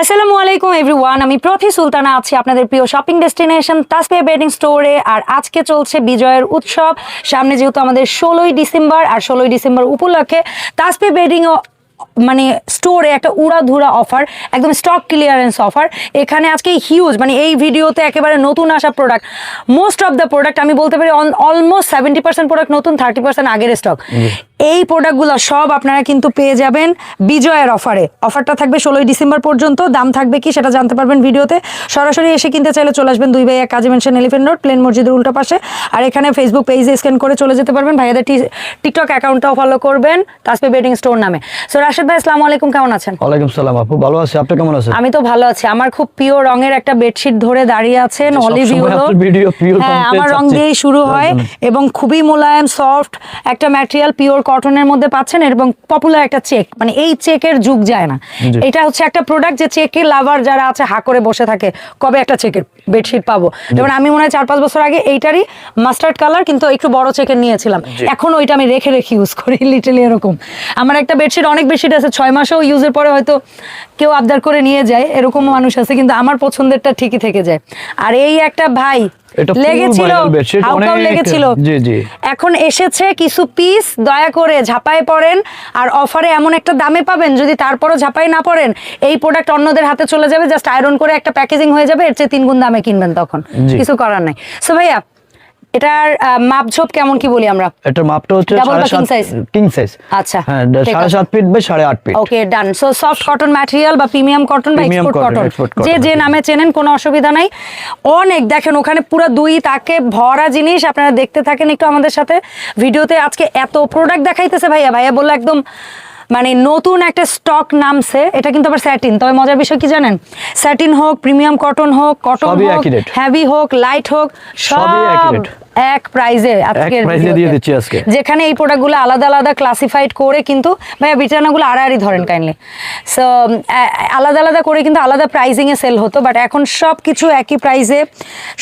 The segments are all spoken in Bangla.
আসসালামু আলাইকুম এভরিওয়ান আমি প্রথি সুলতানা আছি আপনাদের প্রিয় শপিং ডেস্টিনেশন তাসপিয়া বেডিং স্টোরে আর আজকে চলছে বিজয়ের উৎসব। সামনে যেহেতু আমাদের ষোলোই ডিসেম্বর, আর ষোলোই ডিসেম্বর উপলক্ষে তাসপিয়া বেডিং মানে স্টোরে একটা উড়াধুরা অফার একদম স্টক ক্লিয়ারেন্স অফার এখানে আজকে হিউজ মানে এই ভিডিওতে একেবারে নতুন আসা product most of the product আমি বলতে পারি অলমোস্ট সেভেন্টি পার্সেন্ট প্রোডাক্ট নতুন থার্টি পার্সেন্ট আগের স্টক এই প্রোডাক্টগুলো সব আপনারা কিন্তু পেয়ে যাবেন বিজয়ের অফারে অফারটা থাকবে ষোলোই ডিসেম্বর পর্যন্ত দাম থাকবে কি সেটা জানতে পারবেন ভিডিওতে সরাসরি এসে কিনতে চাইলে চলে আসবেন দুই ভাই এক কাজী মেনশন এলিফেন্ট রোড প্লেন মসজিদের উল্টো পাশে। আর এখানে ফেসবুক পেজে স্ক্যান করে চলে যেতে পারবেন। ভাইয়াদের টিকটক অ্যাকাউন্টটাও ফলো করবেন। তাসপি বেডিং স্টোর নামে। সো রাশেদ ভাই আসসালামু আলাইকুম কেমন আছেন? ওয়ালাইকুম সালাম আপু ভালো আছি। আপনি কেমন আছেন? আমি তো ভালো আছি। আমার খুব প্রিয় রঙের একটা বেডশিট ধরে দাঁড়িয়ে আছেন অলিভ ইউলো হ্যাঁ আমার রং দিয়েই শুরু হয় এবং খুবই মোলায়েম সফট একটা ম্যাটেরিয়াল পিওর কটনের মধ্যে পাচ্ছেন এবং পপুলার একটা চেক মানে এই চেকের যুগ যায় না। এটা হচ্ছে একটা প্রোডাক্ট যে চেকের লাভার যারা আছে হা করে বসে থাকে কবে একটা চেকের বেডশিট পাবো? যেমন আমি মনে হয় চার পাঁচ বছর আগে এইটারই মাস্টার্ড কালার কিন্তু একটু বড় চেকের নিয়েছিলাম। এখন ওইটা আমি রেখে রেখে ইউজ করি লিটালি এরকম। আমার একটা বেডশিট অনেক বেডশিট আছে ছয় মাসেও ইউজের পরে হয়তো কেউ আবদার করে নিয়ে যায় এরকম মানুষ আছে কিন্তু আমার পছন্দেরটা ঠিকই থেকে যায়। আর এই একটা ভাই লেগেছিল হাউকাও। এখন এসেছে কিছু পিস দয়া করে ঝাপায় পড়েন আর অফারে এমন একটা দামে পাবেন যদি তারপরও ঝাপাই না পড়েন এই প্রোডাক্ট অন্যদের হাতে চলে যাবে জাস্ট আয়রন করে একটা প্যাকেজিং হয়ে যাবে এর চেয়ে তিন গুণ দামে কিনবেন তখন। কিছু করার নাই। সো ভাইয়া এটার মাপঝোপ কেমন কি বলি আমরা? এটার মাপটা হচ্ছে? কিং সাইজ আচ্ছা, হ্যাঁ ঠিক সাড়ে আছে। সাত ফিট বাই সাড়ে আট feet okay done so soft cotton material বা প্রিমিয়াম কটন বা এক্সপোর্ট কটন যে যে নামে চেনেন কোনো অসুবিধা নাই। অনেক দেখেন ওখানে পুরো দুই তাকে ভরা জিনিস। আপনারা দেখতে থাকেন একটু আমাদের সাথে। ভিডিওতে আজকে এত প্রোডাক্ট দেখাইতেছে ভাইয়া। ভাইয়া বলল একদম মানে নতুন একটা স্টক নামছে। এটা কিন্তু আবার স্যাটিন তবে মজার বিষয় কি জানেন? স্যাটিন হোক প্রিমিয়াম কটন হোক কটন হোক। হেভি হোক লাইট হোক সব। এক প্রাইজে price এ দিয়ে দিচ্ছি আজকে। যেখানে এই প্রোডাক্টগুলো আলাদা আলাদা ক্লাসিফাইড করে কিন্তু ভাইয়া বিটানাগুলো আড়াআড়ি ধরেন কাইন্ডলি সো আলাদা আলাদা করে কিন্তু আলাদা প্রাইজিং এ সেল হতো বাট এখন সব কিছু একই প্রাইজে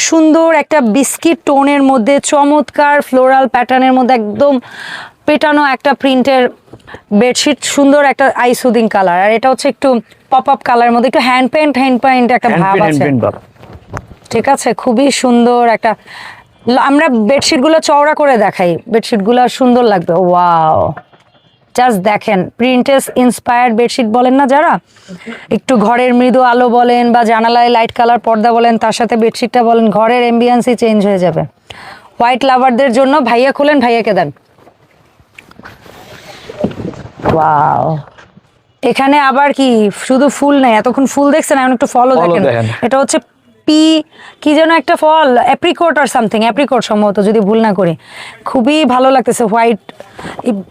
সুন্দর একটা বিস্কিট টোনের মধ্যে চমৎকার ফ্লোরাল প্যাটার্নের মধ্যে একদম পেটানো একটা প্রিন্টের বেডশিট সুন্দর একটা আই সুদিং কালার আর এটা হচ্ছে একটু পপ আপ কালার মধ্যে একটু হ্যান্ড পেন্ট হ্যান্ড পেন্ট একটা ভাব আছে। ঠিক আছে? খুবই সুন্দর একটা আমরা বেডশিটগুলো চওড়া করে দেখাই। বেডশিটগুলো সুন্দর লাগবে। ওয়াও জাস্ট দেখেন প্রিন্টেস ইন্সপায়ার্ড বেডশিট বলেন না যারা? একটু ঘরের মৃদু আলো বলেন বা জানালায় লাইট কালার পর্দা বলেন তার সাথে বেডশিটটা বলেন ঘরের এম্বিয়েন্সই চেঞ্জ হয়ে যাবে। হোয়াইট লাভারদের জন্য ভাইয়া খুলেন ভাইয়াকে দেন। ওয়াও এখানে আবার কি? শুধু ফুল নেই এতক্ষণ ফুল দেখছেন এখন একটু ফলও দেখেন। এটা হচ্ছে পি কি যেন একটা ফল অ্যাপ্রিকোট আর সামথিং অ্যাপ্রিকোট সম্ভবত যদি ভুল না করি। খুবই ভালো লাগতেছে হোয়াইট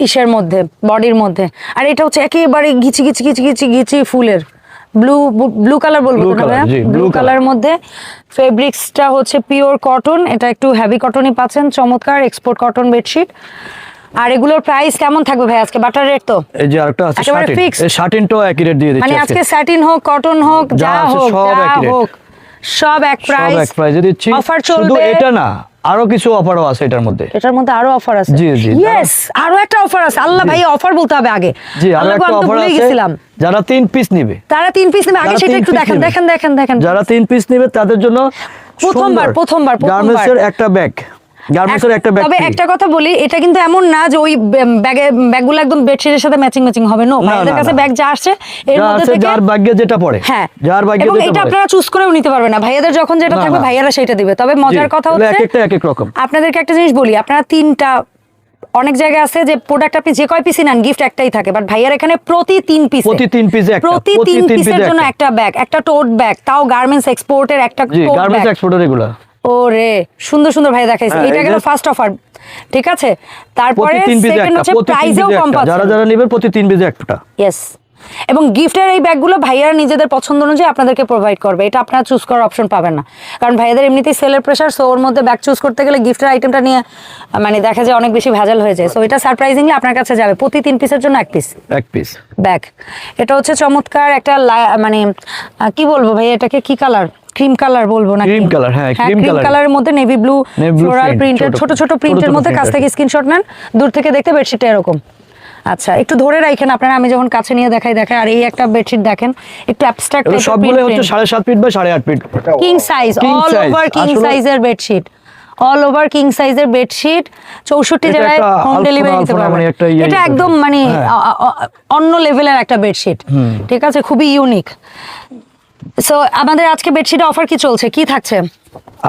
ইসের মধ্যে বডির মধ্যে। আর এটা হচ্ছে একেবারে ঘিচি ঘিচি ঘিচি ঘিচি ঘিচি ফুলের। ব্লু ব্লু কালার বলব ব্লু কালার মধ্যে ফেব্রিক্সটা হচ্ছে পিওর কটন এটা একটু হেভি কটনই পাচ্ছেন চমৎকার এক্সপোর্ট কটন বেডশিট আর এগুলোর প্রাইস কেমন থাকবে ভাই আজকে? বাটার রেট তো? এই যে আরেকটা আছে একই রেট দিয়ে দিচ্ছি মানে আজকে। স্যাটিন হোক কটন হোক যা হোক যা। হোক। সব এক সব প্রাইস এক প্রাইসে দিচ্ছি অফার শুধু এটা না আরও কিছু অফারও আছে এটার মধ্যে। এটার মধ্যে আরও অফার আছে। জি, জি। ইয়েস আরও একটা অফার আছে। আল্লাহ ভাই অফার বলতে হবে আগে। জি আরও একটা অফার আছে। গেছিলাম। যারা তিন পিস নিবে। তারা তিন পিস নেবে। আগে সেটা একটু দেখেন দেখেন দেখেন দেখেন। যারা তিন পিস নিবে তাদের জন্য প্রথমবার, প্রথমবার, প্রথমবার। গার্মেন্টসের একটা ব্যাগ গার্মেন্টস একটা ব্যাগ তবে একটা কথা বলি এটা কিন্তু এমন না যে ওই ব্যাগে ব্যাগগুলো একদম বেডশিটের সাথে ম্যাচিং ম্যাচিং হবে। নো ভাইদের কাছে ব্যাগ যা আসছে এর মধ্যে থেকে যার ভাগ্যে যেটা পড়ে। হ্যাঁ। যার ভাগ্যে যেটা এটা আপনারা চুজ করেও নিতে পারবেন না। ভাইয়াদের যখন যেটা থাকবে ভাইয়ারা সেটা দিবে। তবে মজার কথা এগুলো এক একটা এক এক রকম। আপনাদেরকে একটা জিনিস বলি আপনারা তিনটা অনেক জায়গায় আছে যে প্রোডাক্ট আপনি যে কয় পিসই নেন গিফট একটাই থাকে। বাট ভাইয়ার এখানে প্রতি তিন পিস প্রতি তিন পিসে একটা, প্রতি তিন পিসের জন্য একটা। ব্যাগ একটা টোট ব্যাগ তাও গার্মেন্টস এক্সপোর্টের একটা গার্মেন্টস এক্সপোর্টার এগুলো। ও রে সুন্দর সুন্দর ভাই দেখাইছে। হ্যাঁ, এটা গেল ফার্স্ট অফার ঠিক আছে? তারপরে সেকেন্ড হচ্ছে পিসে কম একটা। যারা যারা নেবে প্রতি তিন পিসে একটা। ইয়েস এবং গিফটের এই ব্যাগগুলো ভাইয়ারা নিজেদের পছন্দ অনুযায়ী আপনাদেরকে প্রোভাইড করবে। এটা আপনারা চুজ করার অপশন পাবেন না। কারণ ভাইয়াদের এমনিতেই সেলের প্রেশার সো ওর মধ্যে ব্যাগ চুজ করতে গেলে গিফটের আইটেমটা নিয়ে মানে দেখা যায় অনেক বেশি ভেজাল হয়ে যায়। সো এটা সারপ্রাইজিংলি আপনার কাছে যাবে। প্রতি তিন পিসের জন্য এক পিস এক পিস ব্যাগ এটা হচ্ছে চমৎকার একটা মানে কি বলব ভাই এটাকে কি কালার ক্রিম কালার বলব না Cream colour, হ্যাঁ, ক্রিম colour। কালারের মধ্যে নেভি ব্লু ফ্লোরাল প্রিন্টের ছোট- ছোট প্রিন্টের মধ্যে কাছ থেকে স্ক্রিনশট নেন। দূর থেকে দেখতে বেডশিটটা এরকম। আচ্ছা একটু ধরে রাখেন আপনারা আমি যখন কাছে নিয়ে দেখাই দেখাই আর এই একটা বেডশিট দেখেন একটু অ্যাবস্ট্রাক্ট সবগুলো হচ্ছে সাড়ে সাত ফিট বা সাড়ে আট feet king size all over king সাইজের বেডশিট অল ওভার কিং সাইজের বেডশিট চৌষট্টি জেলায় হোম ডেলিভারি আলপনা পারবেন। ইয়ে এটা একদম মানে হ্যাঁ। অন্য লেভেলের একটা বেডশিট ঠিক আছে? খুবই ইউনিক সো আমাদের আজকে বেডশিটে অফার কি চলছে? কি থাকছে?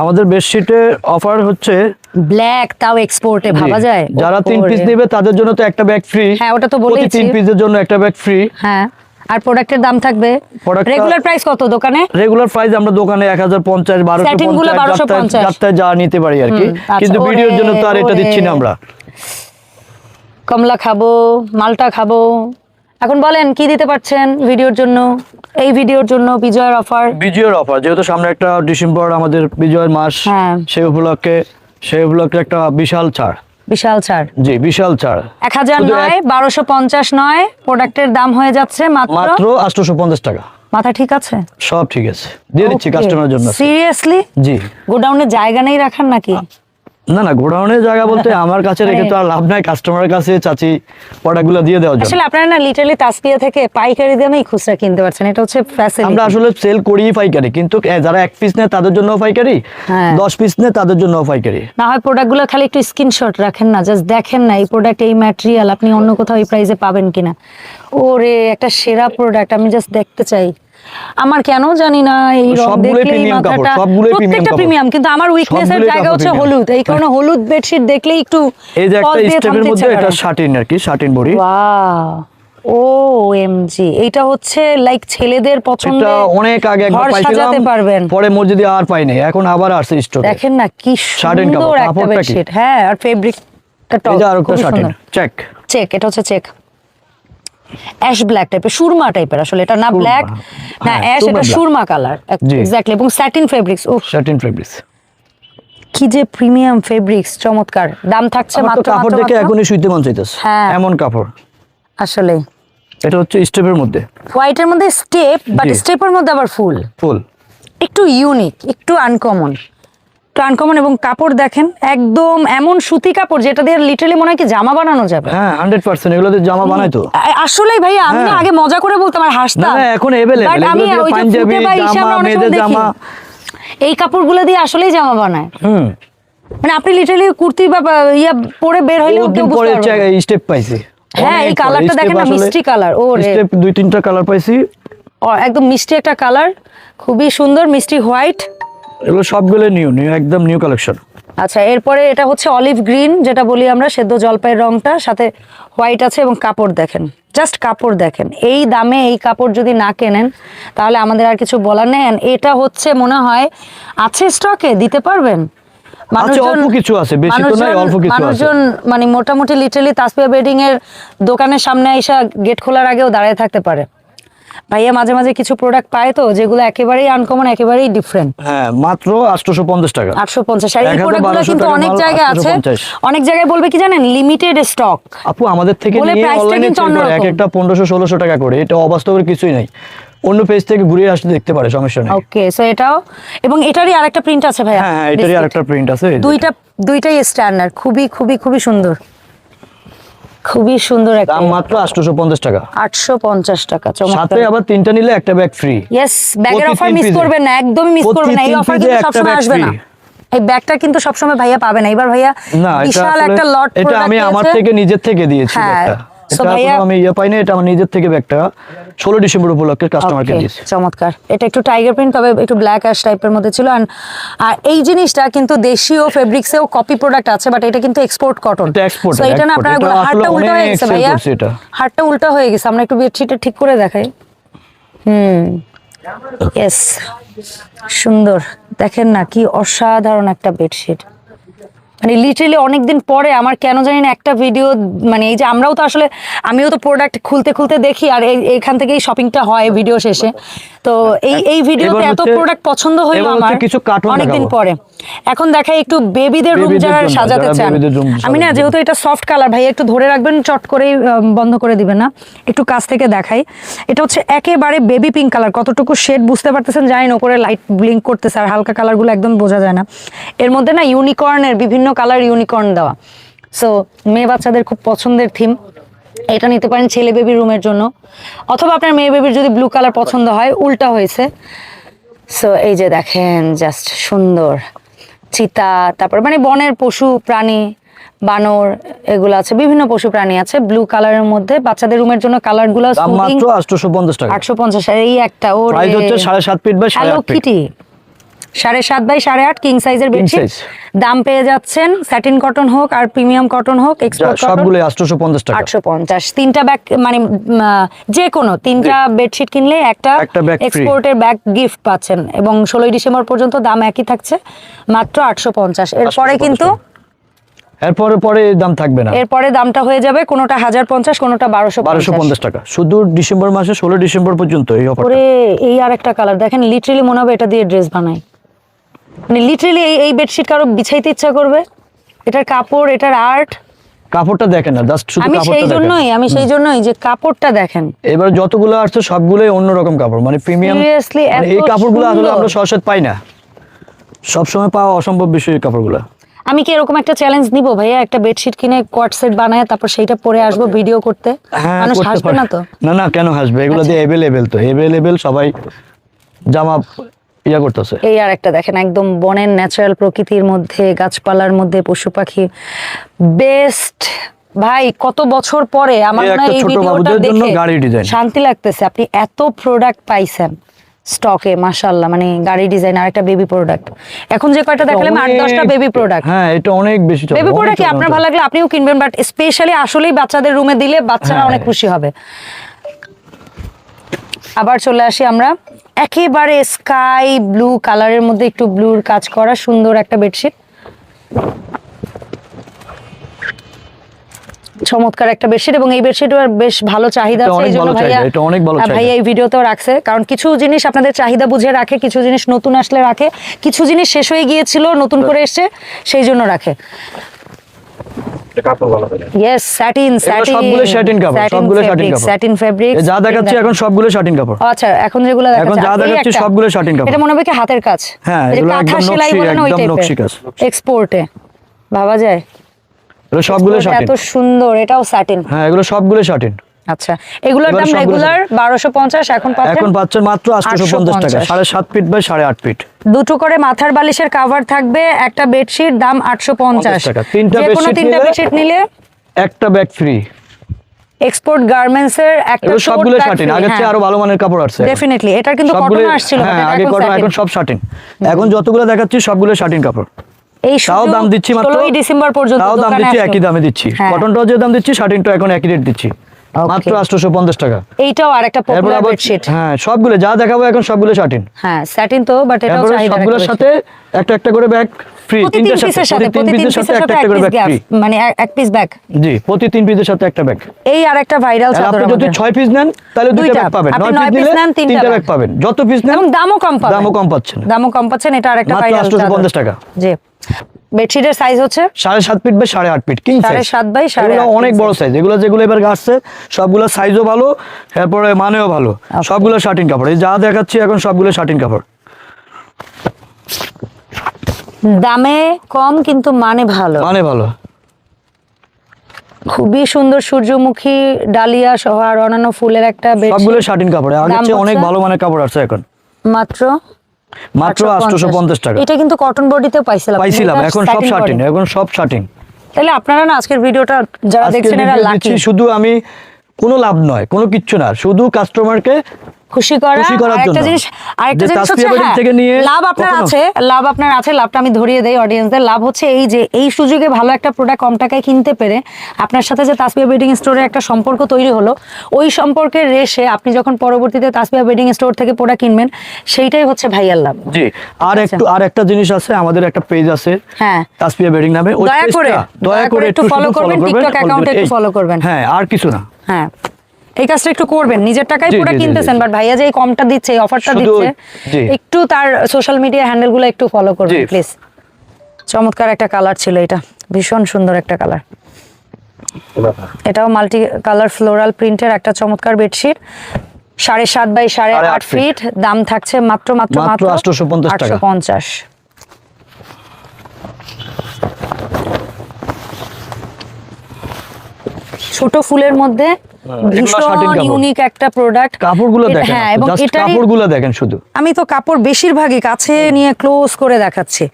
আমাদের বেডশিটে অফার হচ্ছে ব্ল্যাক তাও এক্সপোর্টে ভাবা যায়? যারা তিন পিস নেবে তাদের জন্য তো একটা ব্যাগ ফ্রি হ্যাঁ, ওটা তো বলেইছি। তিন পিসের জন্য একটা ব্যাগ ফ্রি হ্যাঁ। আর প্রোডাক্টের দাম থাকবে? রেগুলার প্রাইস কত দোকানে? রেগুলার প্রাইস আমরা দোকানে এক হাজার পঞ্চাশ বারোশো Setting গুলো পঞ্চাশ 1250 যাত্রায় যা নিতে পারি আর কি। আচ্ছা, কিন্তু ভিডিওর জন্য তো আর এটা দিচ্ছি না আমরা। কমলা খাব মালটা খাব। এখন বলেন কি দিতে পারছেন ভিডিওর জন্য? এই ভিডিওর জন্য বিজয়ের অফার বিজয়ের অফার যেহেতু সামনে একটা ডিসেম্বর আমাদের বিজয়ের মাস হ্যাঁ। সেই উপলক্ষে সেই উপলক্ষে একটা বিশাল ছাড়। বিশাল ছাড়। জি বিশাল ছাড়। এক হাজার নয় বারোশো পঞ্চাশ নয় প্রোডাক্টের দাম হয়ে যাচ্ছে মাত্র মাত্র আটশোশো পঞ্চাশ টাকা। মাথা ঠিক আছে? সব ঠিক আছে। দিয়ে দিচ্ছি কাস্টমারের জন্য। সিরিয়াসলি জি। গোডাউনে জায়গা নেই রাখার নাকি? না না গোডাউনের জায়গা বলতে আমার কাছে রেখে তো আর লাভ নাই কাস্টমারের কাছে চাচি প্রোডাক্টগুলো দিয়ে দেওয়ার জন্য। আসলে আপনারা না লিটারালি তাসপিয়া থেকে পাইকারি দামেই খুচরা কিনতে পারছেন এটা হচ্ছে ফ্যাসিলিটি আমরা আসলে সেল করি পাইকারি কিন্তু যারা এক পিস নেয় তাদের জন্য পাইকারি হ্যাঁ। দশ পিস নেয় তাদের জন্য পাইকারি। না হয় প্রোডাক্টগুলো খালি একটু স্ক্রিনশট রাখেন না জাস্ট দেখেন না এই প্রোডাক্ট এই ম্যাটেরিয়াল আপনি অন্য কোথাও এই প্রাইসে পাবেন কিনা। ওরে একটা সেরা প্রোডাক্ট আমি জাস্ট দেখতে চাই। আমার কেন জানি না এই রং দেখলেই মাথাটা প্রত্যেকটা প্রিমিয়াম কিন্তু আমার উইকনেসের জায়গা হচ্ছে হলুদ। এই কারণে হলুদ বেডশিট দেখলেই একটু এই যে একটা স্টেপের মধ্যে এটা করে। শার্টিন আর কি শার্টিন বড়ি ওয়াও ও এমজি এইটা হচ্ছে লাইক ছেলেদের পছন্দ এটা অনেক আগে একবার পাইছিলাম পারবেন। পরে মসজিদে আর পাইনি এখন আবার আসছে স্টোরে দেখেন না কি সুন্দর একটা? বেডশিট হ্যাঁ আর ফেব্রিকটা এই যে আর একটা শার্টিন চেক চেক এটা হচ্ছে চেক অ্যাশ ব্ল্যাক টাইপের সুরমা টাইপের আসলে এটা না ব্ল্যাক না হ্যাঁ, অ্যাশ এটা সুরমা কালার। এক্স্যাক্টলি এবং স্যাটিন ফেব্রিক্স ও শার্টিন ফেব্রিক্স কি যে প্রিমিয়াম ফেব্রিক্স চমৎকার দাম থাকছে মাত্র কাপড় দেখে? এখনই শুইতে মন চাইতেছে। হ্যাঁ। এমন কাপড়। আসলে। এটা হচ্ছে স্টেপের মধ্যে। হোয়াইটের মধ্যে স্টেপ বাট স্টেপের মধ্যে আবার ফুল ফুল একটু ইউনিক একটু আনকমন একটু আনকমন এবং কাপড় দেখেন একদম এমন সুতি কাপড় যেটা দিয়ে লিটারালি মনে হয় কি জামা বানানো যাবে। হ্যাঁ হান্ড্রেড পার্সেন্ট এগুলোতে জামা বানায় তো। আসলেই ভাইয়া আমি না হ্যাঁ। আগে মজা করে বলতাম আর হাসতাম। না এখন But আমি ওই পাঞ্জাবি জামা মেয়েদের জামা। এই কাপড়গুলো দিয়ে আসলেই জামা বানায়। হুম। মানে আপনি লিটারালি কুর্তি বা ইয়া পরে বের হইলে কেউ দিন বুঝতে পরে পারবে। স্টেপ পাইছি। হ্যাঁ, এই কালারটা দেখেন না, মিষ্টি কালার ও স্টেপ দুই তিনটা কালার পাইছি। ও, একদম মিষ্টি একটা কালার খুবই সুন্দর মিষ্টি হোয়াইট এগুলো সবগুলো নিউ নিউ একদম নিউ কালেকশন আচ্ছা এরপরে এটা হচ্ছে অলিভ গ্রিন যেটা বলি আমরা সেদ্ধ জলপাইয়ের রংটা সাথে হোয়াইট আছে এবং কাপড় দেখেন। জাস্ট কাপড় দেখেন। এই দামে এই কাপড় যদি না কেনেন তাহলে আমাদের আর কিছু বলার নেই। এটা হচ্ছে মনে হয় আছে স্টকে দিতে পারবেন। মানুষজন মানে মোটামুটি লিটারলি তাসপিয়া বেডিং এর দোকানের সামনে এসে গেট খোলার আগেও দাঁড়িয়ে থাকতে পারে। ভাইয়া মাঝে মাঝে কিছু প্রোডাক্ট পায় তো যেগুলো একেবারেই আনকমন একেবারেই ডিফারেন্ট হ্যাঁ মাত্র আটশোশো পঞ্চাশ টাকা। আটশো পঞ্চাশ আর এই প্রোডাক্টগুলো কিন্তু অনেক জায়গায় আছে। অনেক জায়গায় বলবে কি জানেন? লিমিটেড স্টক আপু আমাদের থেকে নিয়ে অনলাইনে এক একটা পনেরোশো ষোলোশো টাকা করে। এটা অবাস্তবের কিছুই নাই। অন্য পেজ থেকে ঘুরিয়ে আসতে দেখতে পারে সমস্যা নেই। ওকে সো এটাও এবং এটারই আরেকটা প্রিন্ট আছে ভাইয়া। হ্যাঁ হ্যাঁ এটারই আরেকটা প্রিন্ট আছে। দুইটা দুইটাই স্ট্যান্ডার্ড খুবই খুবই খুবই সুন্দর। খুবই সুন্দর একটা দাম মাত্র আটশোশো পঞ্চাশ টাকা। আটশো পঞ্চাশ টাকা সাথে আবার তিনটা নিলে একটা ব্যাগ ফ্রি यस ব্যাগের অফার মিস। করবেন না একদমই মিস করবেন না। এই অফার কিন্তু সবসময় আসবে না। এই ব্যাগটা কিন্তু সবসময় ভাইয়া পাবে না। এবার ভাইয়া বিশাল একটা লট এটা আমি আমার থেকে নিজের থেকে দিয়েছি হ্যাঁ, ব্যাগটা আমি ইয়ে পাইনি এটা আমার নিজের থেকে ব্যাগটা। ষোলো ডিসেম্বর উপলক্ষে কাস্টমারকে দিয়েছি। চমৎকার। এটা একটু টাইগার প্রিন্ট তবে একটু ব্ল্যাক অ্যাশ টাইপের মধ্যে ছিল। আর এই জিনিসটা কিন্তু দেশীয় ফেব্রিক্সেও কপি প্রোডাক্ট আছে বাট এটা কিন্তু এক্সপোর্ট কটন এটা এটা না আপনার উল্টা হয়ে গেছে ভাইয়া। উল্টা হয়ে গেছে। আমরা একটু বেডশিটটা ঠিক করে দেখাই। হুম। ইয়েস সুন্দর। দেখেন না কি অসাধারণ একটা বেডশিট মানে লিটারেলি অনেকদিন পরে আমার কেন জানি না একটা ভিডিও মানে এই যে আমরাও তো আসলে আমিও তো প্রোডাক্ট খুলতে খুলতে দেখি আর এই- এখান থেকেই শপিংটা হয় ভিডিও শেষে। তো এই এই ভিডিওতে এত প্রোডাক্ট পছন্দ হলো আমার কিছু অনেকদিন পরে। এখন দেখাই একটু বেবিদের রুম যারা সাজাতে চান। আমি না যেহেতু এটা সফট কালার ভাই একটু ধরে রাখবেন চট করেই বন্ধ করে দিবেন না। একটু কাছ থেকে দেখাই। এটা হচ্ছে একেবারে বেবি পিঙ্ক কালার কতটুকু শেড বুঝতে পারতেছেন? জানি না করে লাইট ব্লিঙ্ক করতেছে আর হালকা কালারগুলো একদম বোঝা যায় না। এর মধ্যে না ইউনিকর্নের বিভিন্ন কালার ইউনিকর্ন দেওয়া। সো মেয়ে বাচ্চাদের খুব পছন্দের থিম এটা নিতে পারেন ছেলে বেবির রুমের জন্য। অথবা আপনার মেয়ে বেবির যদি ব্লু কালার পছন্দ হয় উল্টা হয়েছে। সো এই যে দেখেন জাস্ট সুন্দর। চিতা তারপর মানে বনের পশু প্রাণী বানর এগুলো আছে বিভিন্ন পশু প্রাণী আছে ব্লু কালারের মধ্যে বাচ্চাদের রুমের জন্য কালারগুলো মাত্র পঞ্চাশ টাকা। আটশো পঞ্চাশ এই একটা ওর। প্রাইস হচ্ছে সাড়ে সাত ফিট বা সাড়ে হ্যালো আট ফিট কিটি সাড়ে সাত বাই সাড়ে আট কিং সাইজের বেডশিট দাম পেয়ে যাচ্ছেন স্যাটিন কটন হোক আর প্রিমিয়াম কটন হোক এক্সপোর্ট সবগুলো পঞ্চাশ টাকা। আটশো পঞ্চাশ তিনটা ব্যাগ মানে যে কোনো তিনটা বেডশিট কিনলে একটা। এক্সপোর্টের ব্যাগ গিফট পাচ্ছেন। এবং ষোলোই ডিসেম্বর পর্যন্ত দাম একই থাকছে মাত্র আটশো পঞ্চাশ এরপরে 850 কিন্তু এরপরে পরে দাম থাকবে না। এরপরে দামটা হয়ে যাবে কোনোটা হাজার পঞ্চাশ কোনোটা বারোশো বারোশো পঞ্চাশ টাকা। শুধু ডিসেম্বর মাসে ষোলো ডিসেম্বর পর্যন্ত এই অফার এই আর একটা কালার দেখেন লিটারেলি মনে হবে এটা দিয়ে ড্রেস বানাই। মানে লিটারেলি এই এই বেডশিট কারও বিছাইতে ইচ্ছা করবে? এটার কাপড় এটার আর্ট কাপড়টা দেখেন না জাস্ট শুধু আমি সেই জন্যই আমি সেই জন্যই যে কাপড়টা দেখেন। এবার যতগুলো আসছে সবগুলোই অন্যরকম কাপড়। মানে প্রিমিয়াম এত এই কাপড়গুলো আসলে। আমরা সহসেত পাই না। সবসময় পাওয়া অসম্ভব বিষয় কাপড়গুলো। আমি কি এরকম একটা চ্যালেঞ্জ নিব ভাইয়া? একটা বেডশিট কিনে কোয়াট সেট বানায় তারপর সেইটা পরে আসব ভিডিও করতে? হ্যাঁ মানুষ হাসবে না তো? না না কেন হাসবে? এগুলো দিয়ে এভেলেবেল তো। এভেলেবেল সবাই জামা ইয়া করতেছে? এই আর একটা দেখেন একদম বনের ন্যাচারাল প্রকৃতির মধ্যে গাছপালার মধ্যে পশু পাখি। বেস্ট ভাই কত বছর পরে আমার মনে হয় এই ভিডিওটা দেখে। শান্তি লাগতেছে। আপনি এত প্রোডাক্ট পাইছেন স্টকে মাশাআল্লাহ মানে গাড়ি ডিজাইন আর একটা বেবি প্রোডাক্ট এখন যে কয়টা দেখালাম আট দশটা বেবি প্রোডাক্ট হ্যাঁ এটা অনেক বেশি বেবি প্রোডাক্ট কি আপনার ভালো লাগলে আপনিও কিনবেন বাট স্পেশালি আসলেই বাচ্চাদের রুমে দিলে বাচ্চারা হ্যাঁ। অনেক খুশি হবে। আবার চলে আসি আমরা। একেবারে স্কাই ব্লু কালারের মধ্যে একটু ব্লুর কাজ করা সুন্দর একটা বেডশিট চমৎকার একটা বেডশিট এবং এই বেডশিটের বেশ ভালো চাহিদা আছে এই জন্য ভাইয়া এটা অনেক ভালো আহ, ভাইয়া। এই ভিডিওতেও রাখছে। কারণ কিছু জিনিস আপনাদের চাহিদা বুঝে রাখে কিছু জিনিস নতুন আসলে রাখে কিছু জিনিস শেষ হয়ে গিয়েছিল নতুন করে এসছে সেই জন্য রাখে। ইয়েস স্যাটিন স্যাটিন সবগুলো কাপড়, সবগুলো satin কাপড়। স্যাটিন ফেব্রিক যা দেখাচ্ছি এখন সবগুলো কাপড়। আচ্ছা এখন যেগুলো দেখাচ্ছে যা দেখাচ্ছি সবগুলো কাপড়। এটা মনে হবে কি হাতের কাজ? হ্যাঁ, এগুলো একদম সেলাই নকশি, ওই টাইপের এক্সপোর্টে ভাবা যায়? এগুলো সবগুলো এত সুন্দর এটাও স্যাটিন হ্যাঁ এগুলো সবগুলো আচ্ছা এগুলোর দাম রেগুলার বারোশো পঞ্চাশ এখন পাচ্ছেন এখন পাচ্ছেন মাত্র আটশোশো পঞ্চাশ টাকা 850 সাড়ে ফিট বাই সাড়ে আট ফিট দুটো করে মাথার বালিশের কাভার থাকবে একটা বেডশিট দাম আটশো পঞ্চাশ। 50 টাকা। তিনটা bedsheet তিনটা বেডশিট নিলে? একটা ব্যাগ ফ্রি এক্সপোর্ট গার্মেন্টস এর একটা সবগুলো শাটিন আগের চেয়ে আরও ভালো মানের কাপড় আসছে। ডেফিনেটলি এটার কিন্তু কটন আসছিল হ্যাঁ আগে কটন এখন সব শাটিন এখন যতগুলো দেখাচ্ছি সবগুলো শাটিন কাপড়। এই তাও দাম দিচ্ছি মাত্র 16ই ডিসেম্বর পর্যন্ত তাও দাম দিচ্ছি একই দামে দিচ্ছি। হ্যাঁ। কটনটাও যে দাম দিচ্ছি শাটিনটা এখন একই রেট দিচ্ছি. মাত্র আটশোশো পঞ্চাশ টাকা। এইটাও আরেকটা পপুলার বেডশিট হ্যাঁ সবগুলো যা দেখাবো এখন সবগুলো শাটিন হ্যাঁ স্যাটিন তো বাট এটাও চাহিদা সবগুলোর সাথে একটা একটা করে ব্যাগ ফ্রি প্রতি তিন পিসের সাথে প্রতি তিন পিসের সাথে একটা একটা করে ব্যাগ ফ্রি মানে এক- পিস ব্যাগ জি প্রতি তিন পিসের সাথে একটা ব্যাগ এই আরেকটা ভাইরাল চাদর আপনি যদি আমাদের। ছয় পিস নেন তাহলে দুইটা। ব্যাগ পাবেন। আপনি নয় নয় পিস নিলে তিনটা তিনটা ব্যাগ পাবেন। যত পিস নেন এবং দামও কম পাবেন। দামও কম পাচ্ছেন। দামও কম পাচ্ছেন এটা আরেকটা মাত্র ভাইরাল 850 টাকা। জি। বেডশিটের সাইজ হচ্ছে? সাড়ে সাত ফিট বাই সাড়ে আট ফিট কিং সাড়ে সাত বাই সাড়ে অনেক বড় সাইজ এগুলো যেগুলো এবার আসছে সবগুলো সাইজও ভালো এরপরে মানেও ভালো। সবগুলো শার্টিন কাপড় এই যা দেখাচ্ছি এখন সবগুলো শার্টিন কাপড়। দামে কম কিন্তু মানে ভালো। মানে ভালো। খুবই সুন্দর সূর্যমুখী ডালিয়া সহ আর অন্যান্য ফুলের একটা সবগুলো শার্টিন কাপড় চেয়ে অনেক ভালো মানের কাপড় আছে এখন। মাত্র মাত্র আটশোশো পঞ্চাশ। টাকা। এটা কিন্তু কটন বডিতে পাইছিলাম। পাইছিলাম এখন সব শার্টিন এখন সব শার্টিন তাহলে আপনারা না আজকের ভিডিওটা যারা দেখছেন এরা লাকি শুধু আমি কোনো লাভ নয় কোনো কিচ্ছু না। শুধু কাস্টমারকে খুশি করা আরেকটা জিনিস আরেকটা জিনিস হচ্ছে wedding হ্যাঁ, থেকে নিয়ে লাভ আপনার আছে লাভ আপনার আছে লাভটা আমি ধরিয়ে দেই অডিয়েন্সদের লাভ হচ্ছে এই যে এই সুযোগে ভালো একটা প্রোডাক্ট কম টাকায় কিনতে পেরে আপনার সাথে যে তাসবিয়া বেডিং স্টোরে একটা সম্পর্ক তৈরি হলো ওই সম্পর্কের রেশে আপনি যখন পরবর্তীতে তাসবিয়া বেডিং স্টোর থেকে প্রোডাক্ট কিনবেন সেইটাই হচ্ছে ভাইয়ার লাভ। জি আর। একটু আর একটা জিনিস আছে আমাদের একটা পেজ আছে হ্যাঁ। তাসপিয়া বেডিং নামে। দয়া করে, দয়া করে একটু follow করবেন, account এ একটু follow করবেন। হ্যাঁ আর কিছু না। হ্যাঁ। এই কাজটা একটু করবেন নিজের টাকায় জি, কিনতেছেন বাট ভাইয়া যে এই কমটা দিচ্ছে এই অফারটা দিচ্ছে একটু তার সোশ্যাল মিডিয়া হ্যান্ডেলগুলো একটু ফলো করবেন প্লিজ চমৎকার একটা কালার ছিল এটা ভীষণ সুন্দর একটা কালার এটাও মাল্টি কালার ফ্লোরাল প্রিন্টের একটা চমৎকার বেডশিট সাড়ে সাত বাই সাড়ে আট ফিট দাম থাকছে মাত্র মাত্র মাত্র আটশো পঞ্চাশ। ছোট ফুলের মধ্যে ভীষণ ইউনিক একটা প্রোডাক্ট কাপড়গুলো দেখেন হ্যাঁ এবং কাপড়গুলো দেখেন শুধু। আমি তো কাপড় বেশিরভাগই কাছে নিয়ে ক্লোজ করে দেখাচ্ছি।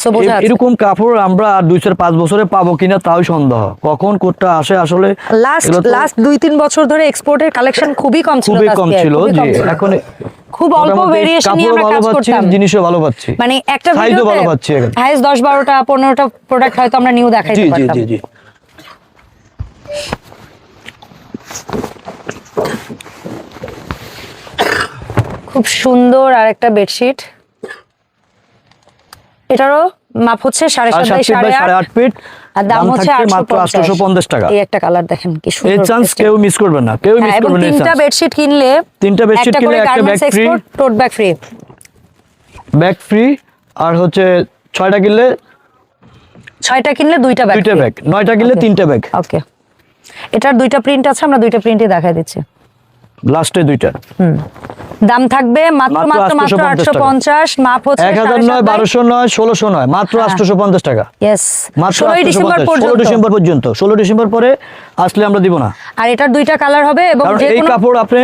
সো বোঝা এরকম কাপড় আমরা আর দুই চার পাঁচ বছরে পাবো কিনা তাও সন্দেহ। কখন কোটটা আসে আসলে লাস্ট লাস্ট দুই তিন বছর ধরে এক্সপোর্টের কালেকশন খুবই কম ছিল খুবই কম ছিল ছিল। এখন খুব অল্প ভেরিয়েশন নিয়ে আমরা কাজ করতাম। জিনিসও ভালো পাচ্ছি। মানে একটা ভিডিওতে ভালো পাচ্ছি এখন। হাইস্ট দশ বারোটা পনেরোটা প্রোডাক্ট হয়তো আমরা নিউ দেখাইতে জি জি জি জি। খুব সুন্দর আর একটা বেডশিট। এটারও মাপ হচ্ছে সাড়ে আট। ফিট। আর দাম হচ্ছে মাত্র আটশোশো পঞ্চাশ। টাকা। এই একটা কালার দেখেন কি এই চান্স কেউ মিস করবেন না। কেউ মিস হ্যাঁ, না তিনটা বেডশিট কিনলে তিনটা bedsheet কিনলে একটা garments bag tote bag free bag free আর হচ্ছে ছয়টা কিনলে ছয়টা কিনলে দুইটা ব্যাগ দুইটা ব্যাগ নয়টা কিনলে তিনটা ব্যাগ ওকে এটার দুইটা প্রিন্ট আছে আমরা দুইটা প্রিন্টই দেখাই দিচ্ছি। লাস্টে দুইটা। দাম থাকবে মাত্র মাত্র মাত্র মাত্র 850 মাপ হচ্ছে এক হাজার নয় বারোশো নয় ষোলোশো নয় মাত্র আটশোশো পঞ্চাশ টাকা। মাত্র ষোলোই আটশোশো ডিসেম্বর পঞ্চাশ ষোলো পর্যন্ত। ডিসেম্বর পর্যন্ত ষোলো ডিসেম্বর পরে আসলে আমরা দিব না। আর এটার দুইটা কালার হবে এবং যে এই কোনো কাপড় আপনি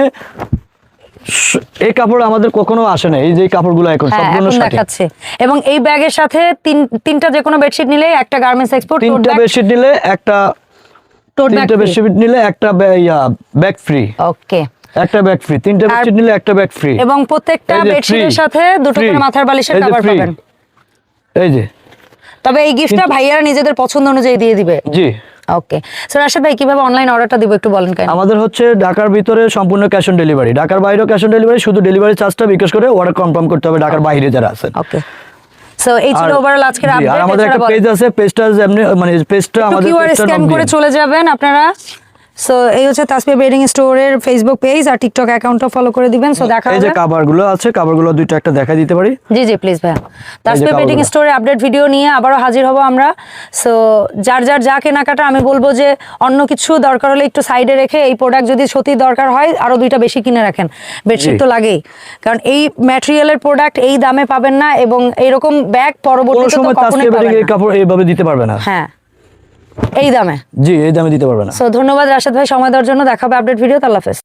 এই কাপড় আমাদের কখনো আসে না এই যে কাপড়গুলো এখন হ্যাঁ সম্পূর্ণ দেখাচ্ছে। এবং এই ব্যাগের সাথে তিন তিনটা যে কোনো বেডশিট নিলে একটা গার্মেন্টস এক্সপোর্ট তিনটা বেডশিট নিলে একটা টোট ব্যাগ তিনটা বেডশিট নিলে একটা ব্যাগ ফ্রি ওকে একটা ব্যাগ ফ্রি তিনটা বেডশিট নিলে একটা ব্যাগ ফ্রি এবং প্রত্যেকটা বেডশিটের সাথে দুটো করে মাথার বালিশের কভার পাবেন। এই যে। তবে এই গিফটটা ভাইয়ারা নিজেদের পছন্দ অনুযায়ী দিয়ে দিবে। জি। ওকে সো রাশেদ ভাই কীভাবে অনলাইন অর্ডারটা দিব একটু বলেন কেন? আমাদের হচ্ছে ঢাকার ভিতরে সম্পূর্ণ ক্যাশ অন ডেলিভারি ঢাকার বাইরেও ক্যাশ অন ডেলিভারি শুধু ডেলিভারি চার্জটা বিকাশ করে অর্ডার কনফার্ম করতে হবে ঢাকার বাইরে যারা আছেন। ওকে সো এই ছিল ওভারঅল আজকের আর আমাদের একটা পেজ আছে পেজটা মানে পেজটা আমাদের কিউআর স্ক্যান করে চলে যাবেন আপনারা। সো এই হচ্ছে তাসপিয়া বেডিং স্টোরের ফেসবুক পেজ আর টিকটক অ্যাকাউন্টও ফলো করে দিবেন। সো দেখা এই যে কাভারগুলো আছে কাভারগুলো দুইটা একটা দেখা দিতে পারি? জি জি প্লিজ ভাইয়া। তাসপিয়া বেডিং। স্টোরে আপডেট ভিডিও নিয়ে আবারও হাজির হব আমরা। সো যার যার যা কেনাকাটা আমি বলব যে অন্য কিছু দরকার হলে একটু সাইডে রেখে এই প্রোডাক্ট যদি সত্যি দরকার হয় আরও দুইটা বেশি কিনে রাখেন। বেডশিট তো লাগেই। কারণ এই ম্যাটেরিয়ালের প্রোডাক্ট এই দামে পাবেন না এবং এইরকম ব্যাগ পরবর্তীতে তো সময় কখনোই পাবেন না। কাপড় এইভাবে দিতে পারবে না। হ্যাঁ। এই দামে? জি এই দামে দিতে পারবে না। সো ধন্যবাদ রাশেদ ভাই সময় দেওয়ার জন্য। দেখাবে আপডেট ভিডিও আল্লাহ হাফেজ।